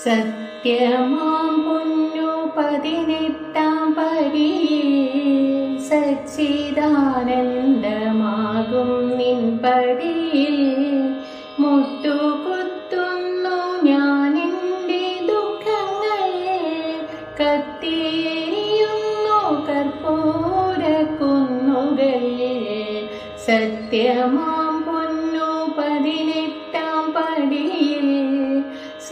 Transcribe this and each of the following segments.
സത്യമാം പുന്നു പതിനെട്ടാം പടിയിൽ സച്ചിദാനന്ദമാകും നിൻ പടിയിൽ. മുട്ടുകുത്തുന്നു ഞാൻ ദുഃഖങ്ങളെ കത്തിയെരിയുന്നു കർപ്പൂര കുന്നുകൾ സത്യമാം പൊന്നു പടിയിൽ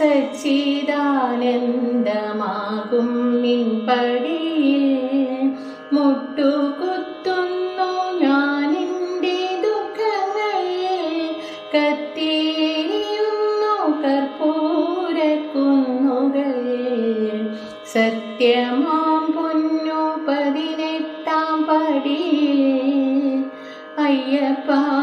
സച്ചിദാനന്ദമാകും നിൻപടിയിൽ. മുട്ടുകുത്തുന്നു ഞാൻ എന്റെ ദുഃഖങ്ങൾ. കത്തിയെരിയുന്നു കർപ്പൂരക്കുന്നുകൾ. സത്യമാം പൊന്നു പതിനെട്ടാം പടിയിൽ. അയ്യപ്പ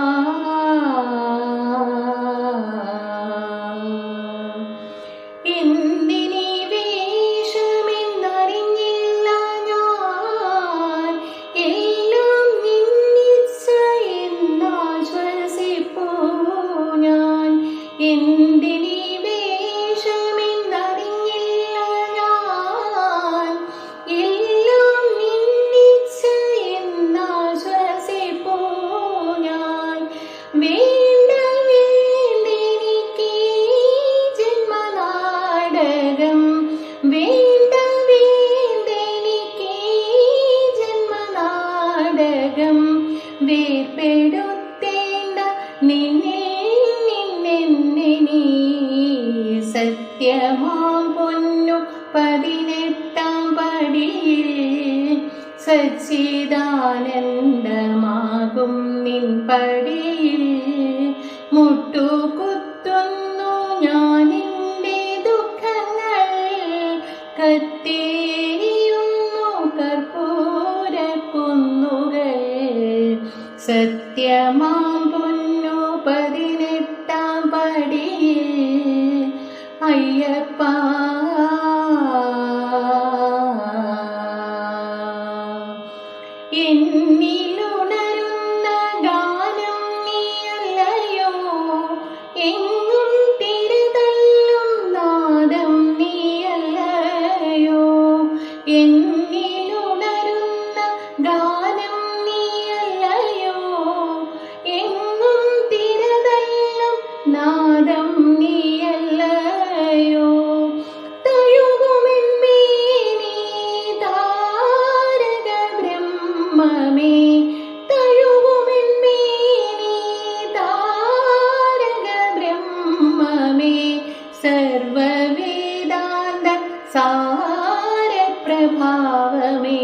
എന്തിനീ ഞാൻ. എല്ലാം നിന്നിച്ച എന്നാശ്വസിപ്പൂ ഞാൻ. വേണ്ട വേണ്ടെനിക്ക് ജന്മനാടകം. വേണ്ട വേണ്ടെനിക്ക് ജന്മനാടകം. വേർപെടുത്തേണ്ട സത്യമാം പൊന്നു പതിനെട്ടാം പടിയിൽ സച്ചിദാനന്ദമാകും നിൻ പടിയിൽ. മുട്ടുകുത്തുന്നു ഞാൻ എന്റെ ദുഃഖങ്ങൾ കത്തേരിയുന്നു കർപ്പൂരക്കുന്നുകൾ. സത്യമാം പൊന്നു പതിനെട്ടാം പടിയിൽ അയ്യപ്പ. എന്നിലുണരുന്ന ഗാനം നീയല്ലയോ? എങ്ങും തിരുതല്ലും നാദം നീയല്ലയോ? എന്നിലുണരുന്ന ഗാനം നീയല്ലയോ? എങ്ങും തിരുതല്ലും നാദം നീയല്ലയോ ബ്രഹ്മമേ തഴുകുമെന്മേനി താരക ബ്രഹ്മമേ സാരപ്രഭാവമേ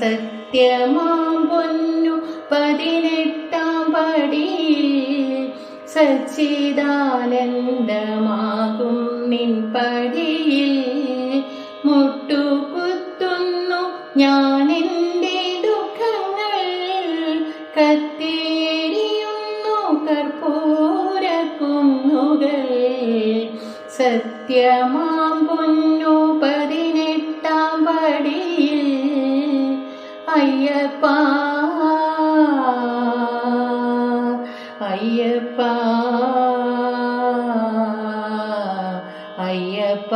സത്യമാം പൊന്നു പതിനെട്ടാം പടിയിൽ സച്ചിദാനന്ദമാകും നിൻ പടിയിൽ. മുട്ടുകുത്തുന്നു ദുഃഖങ്ങൾ കത്തേരിയുന്നു കർപ്പൂരക്കുന്നുകൾ. സത്യമാം പൊന്നു പതിനെട്ടാം പടിയിൽ. അയ്യപ്പ അയ്യപ്പ അയ്യപ്പ.